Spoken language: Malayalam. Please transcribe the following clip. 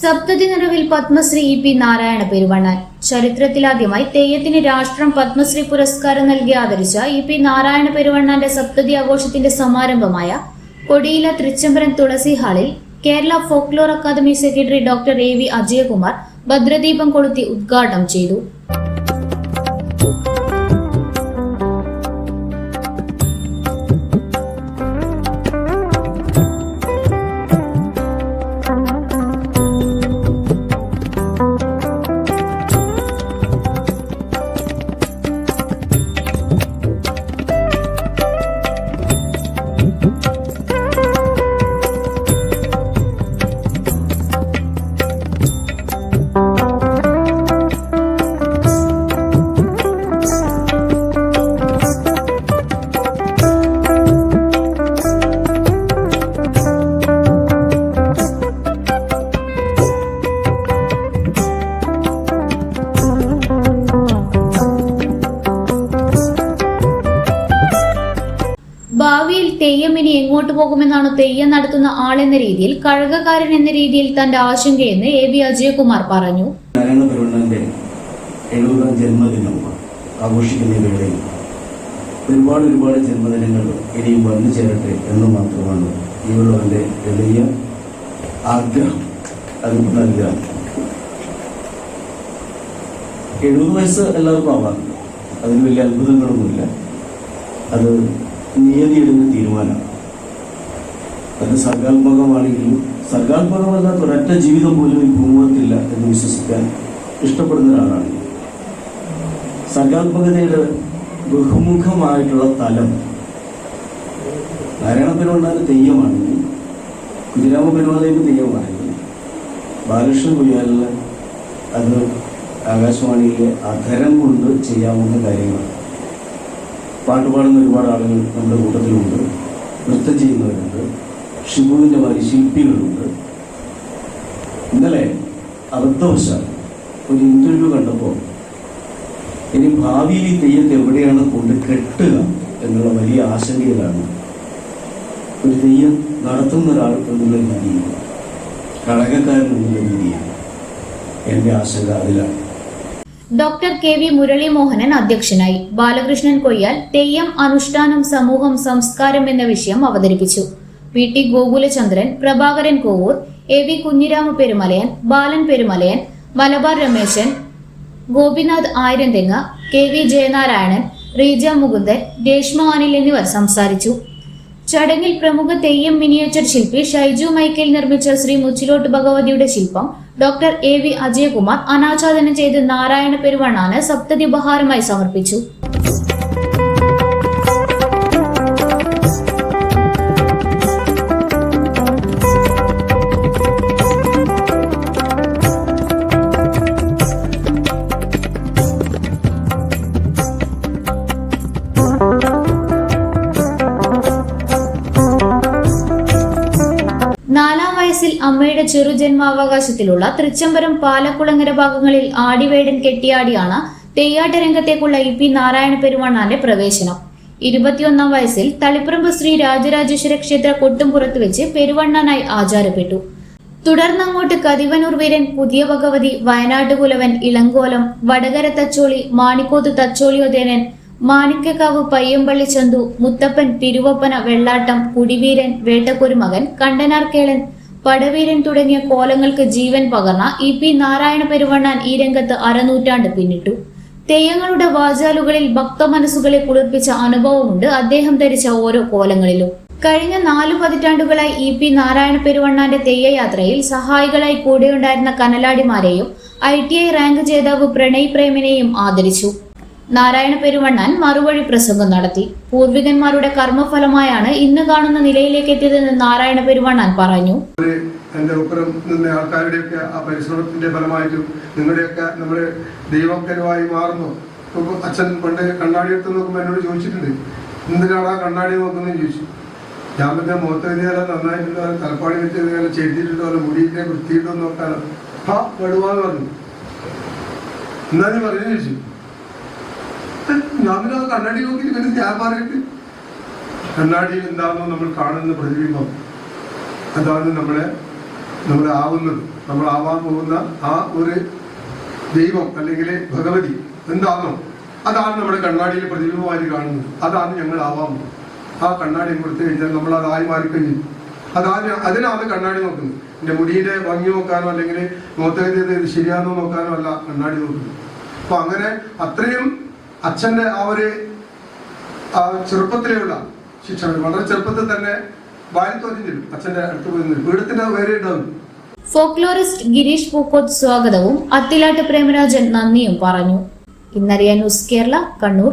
സപ്തതി നിറവിൽ പത്മശ്രീ ഇ പി നാരായണ പെരുവണ്ണാൻ. ചരിത്രത്തിലാദ്യമായി തെയ്യത്തിന് രാഷ്ട്രം പത്മശ്രീ പുരസ്കാരം നൽകി ആദരിച്ച ഇ പി നാരായണ പെരുവണ്ണാന്റെ സപ്തതി ആഘോഷത്തിന്റെ സമാരംഭമായ കൊടിയില തൃച്ചംബരം തുളസി ഹാളിൽ Kerala folklore academy secretary doctor A V Ajayakumar ഭദ്രദീപം കൊളുത്തി ഉദ്ഘാടനം ചെയ്തു. എങ്ങോട്ട് പോകുമെന്നാണ് തെയ്യം നടത്തുന്ന ആളെന്ന രീതിയിൽ കഴകക്കാരൻ എന്ന രീതിയിൽ തന്റെ ആശങ്കയെന്ന് എ ബി അജയകുമാർ പറഞ്ഞു. ജന്മദിനം ആഘോഷിക്കുന്ന വേളയിൽ ഒരുപാട് ഒരുപാട് ജന്മദിനങ്ങൾ ഇനിയും വന്നു ചേരട്ടെ എന്ന് മാത്രമാണ് ഇവരുടെ വലിയ ആഗ്രഹം. അത് നൽകുക. എഴുപത് വയസ്സ് എല്ലാവർക്കും ആവാറുണ്ട് അതിന് വലിയ അത്ഭുതങ്ങളൊന്നുമില്ല. അത് നിയതിയിടുന്ന തീരുമാനമാണ്. അത് സർഗാത്മകമാണെങ്കിലും സർഗാത്മകമല്ലാത്ത ഒരൊറ്റ ജീവിതം പോലും ഈ ഭൂമുഖത്തില്ല എന്ന് വിശ്വസിക്കാൻ ഇഷ്ടപ്പെടുന്ന ഒരാളാണ്. സർഗാത്മകതയുടെ ബഹുമുഖമായിട്ടുള്ള തലം നാരായണ പെരുമാൾ തെയ്യമാണെങ്കിൽ കുതിരാമ പെരുമാളേക്ക് തെയ്യമാണെങ്കിൽ ബാലകൃഷ്ണൻ കുയ്യാലിന് അത് ആകാശവാണിയിലെ അധരം കൊണ്ട് ചെയ്യാവുന്ന കാര്യങ്ങളാണ് പാട്ടുപാടുന്ന ഒരുപാട് ആളുകൾ നമ്മുടെ കൂട്ടത്തിലുണ്ട് നൃത്തം ചെയ്യുന്നവരുണ്ട് ഷിബുവിന്റെ മാതിരി ശില്പികളുണ്ട്. ഇന്നലെ അബദ്ധവശാൽ ഒരു ഇന്റർവ്യൂ കണ്ടപ്പോൾ ഇനി ഭാവിയിൽ ഈ തെയ്യത്തെ എവിടെയാണ് കൊണ്ട് കെട്ടുക എന്നുള്ള വലിയ ആശങ്കയിലാണ് ഒരു തെയ്യം നടത്തുന്ന ഒരാൾ എന്നുള്ള രീതിയിൽ ഘടകക്കാരൻ എന്നുള്ള രീതിയിൽ എന്റെ ആശങ്ക അതിലാണ്. ഡോക്ടർ കെ വി മുരളീമോഹനൻ അധ്യക്ഷനായി. ബാലകൃഷ്ണൻ കൊയ്യാൽ തെയ്യം അനുഷ്ഠാനം സമൂഹം സംസ്കാരം എന്ന വിഷയം അവതരിപ്പിച്ചു. P T Gokulachandran Prabhakaran Kovoor A V Kunhirama Perumalayan Balan Perumalayan Malabar Rameshan Gopinath Ayiranthenga K V Jayanarayanan Reeja Mukundan Reshma Anil എന്നിവർ സംസാരിച്ചു. ചടങ്ങിൽ പ്രമുഖ തെയ്യം മിനിയേച്ചർ ശില്പി ഷൈജു മൈക്കൽ നിർമ്മിച്ച ശ്രീ മുച്ചിലോട്ട് ഭഗവതിയുടെ ശില്പം ഡോക്ടർ എ വി അജയകുമാർ അനാച്ഛാദനം ചെയ്ത് നാരായണ പെരുവണ്ണാന് സപ്തതി ഉപഹാരമായി സമർപ്പിച്ചു. വയസ്സിൽ അമ്മയുടെ ചെറുജന്മാവകാശത്തിലുള്ള തൃച്ചംബരം പാലക്കുളങ്ങര ഭാഗങ്ങളിൽ ആടിവേടൻ കെട്ടിയാടിയാണ് തെയ്യാട്ട രംഗത്തേക്കുള്ള ഇ പി നാരായണ പെരുമണ്ണാന്റെ പ്രവേശനം. ഇരുപത്തിയൊന്നാം വയസ്സിൽ തളിപ്പറമ്പ് ശ്രീ രാജരാജേശ്വര ക്ഷേത്ര കൊട്ടുംപുറത്ത് വെച്ച് പെരുവണ്ണാനായി ആചാരപ്പെട്ടു. തുടർന്നങ്ങോട്ട് കതിവനൂർ വീരൻ പുതിയ ഭഗവതി വയനാട് കുലവൻ ഇളങ്കോലം വടകര തച്ചോളി മാണിക്കോത്ത് തച്ചോളിയോദേനൻ മാണിക്കക്കാവ് പയ്യമ്പള്ളി ചന്തു മുത്തപ്പൻ തിരുവപ്പന വെള്ളാട്ടം കുടിവീരൻ വേട്ടക്കുരുമകൻ കണ്ടനാർക്കേളൻ പടവീരൻ തുടങ്ങിയ കോലങ്ങൾക്ക് ജീവൻ പകർന്ന ഇ പി നാരായണ പെരുവണ്ണാൻ ഈ രംഗത്ത് അരനൂറ്റാണ്ട് പിന്നിട്ടു. തെയ്യങ്ങളുടെ വാചാലുകളിൽ ഭക്തമനസ്സുകളെ കുളിർപ്പിച്ച അനുഭവമുണ്ട് അദ്ദേഹം ധരിച്ച ഓരോ കോലങ്ങളിലും. കഴിഞ്ഞ നാലു പതിറ്റാണ്ടുകളായി ഇ പി നാരായണ പെരുവണ്ണാന്റെ തെയ്യയാത്രയിൽ സഹായികളായി കൂടെയുണ്ടായിരുന്ന കനലാടിമാരെയും ഐ ടി ഐ റാങ്ക് ജേതാവ് പ്രണയ് പ്രേമിനെയും ആദരിച്ചു. നാരായണ പെരുവണ്ണാൻ മറുവഴി പ്രസംഗം നടത്തി. പൂർവികന്മാരുടെ കർമ്മഫലമായാണ് ഇന്ന് കാണുന്ന നിലയിലേക്ക് എത്തിയതെന്ന് നാരായണ പെരുവണ്ണാൻ പറഞ്ഞു. എന്റെ ഒപ്പരം നിന്ന ആൾക്കാരുടെയൊക്കെ ആ പരിശ്രമത്തിന്റെ ഫലമായിട്ടും നിങ്ങളുടെയൊക്കെ നമ്മുടെ ദൈവക്കരുവായി മാറുന്നു. അച്ഛൻ പണ്ട് കണ്ണാടി എടുത്ത് നോക്കുമ്പോൾ എന്നോട് ചോദിച്ചിട്ടുണ്ട്. എന്തിനാണ് ആ കണ്ണാടി നോക്കുന്നത് ചോദിച്ചു. ഞാൻ പിന്നെ മുഖത്ത് എഴുതിയാലും നന്നായിട്ടുണ്ടോ. തലപ്പാടി വെച്ച് ചെയ്തിട്ടുണ്ടോ. മുടിയിലെ വൃത്തിയിട്ടോ നോക്കാനോ ആ കടുവാന്ന് പറഞ്ഞു. എന്നാ നീ പറഞ്ഞു ചോദിച്ചു. "ഏ, ഞാൻ കണ്ണാടി നോക്കി പിന്നെ ഞാൻ പറയട്ടെ? കണ്ണാടിയിൽ എന്താണോ നമ്മൾ കാണുന്ന പ്രതിബിംബം. അതാണ് നമ്മളെ നമ്മൾ ആവുന്നത്. നമ്മൾ ആവാൻ പോകുന്ന ആ ഒരു ദൈവം അല്ലെങ്കിൽ ഭഗവതി എന്താണോ അതാണ് നമ്മുടെ കണ്ണാടിയിൽ പ്രതിബിംബമായി കാണുന്നത്. അതാണ് ഞങ്ങൾ ആവാൻ ആ കണ്ണാടി കൊടുത്തു കഴിഞ്ഞാൽ നമ്മൾ അതായി മാറിക്കഴിഞ്ഞു. അതാണ് അതിനാണ് കണ്ണാടി നോക്കുന്നത്. എന്റെ മുടിയുടെ ഭംഗി നോക്കാനോ അല്ലെങ്കിൽ മുഖത്തേത് ശരിയാണോ നോക്കാനോ അല്ല കണ്ണാടി നോക്കുന്നത്. അപ്പൊ അങ്ങനെ അത്രയും അച്ഛന്റെ ആ ഒരു ആ ചെറുപ്പത്തിലെയുള്ള ശിക്ഷണം വളരെ ചെറുപ്പത്തിൽ തന്നെ വായിൽ അച്ഛന്റെ അടുത്ത് പോയി വീടത്തിന്റെ വേറെ ഉണ്ടാവും ഫോക്ലോറിസ്റ്റ് ഗിരീഷ് പൂക്കോത്ത് സ്വാഗതവും അത്തിലാട്ട് പ്രേമരാജൻ നന്ദിയും പറഞ്ഞു. ഇന്നറിയാൻ ന്യൂസ് കേരള കണ്ണൂർ.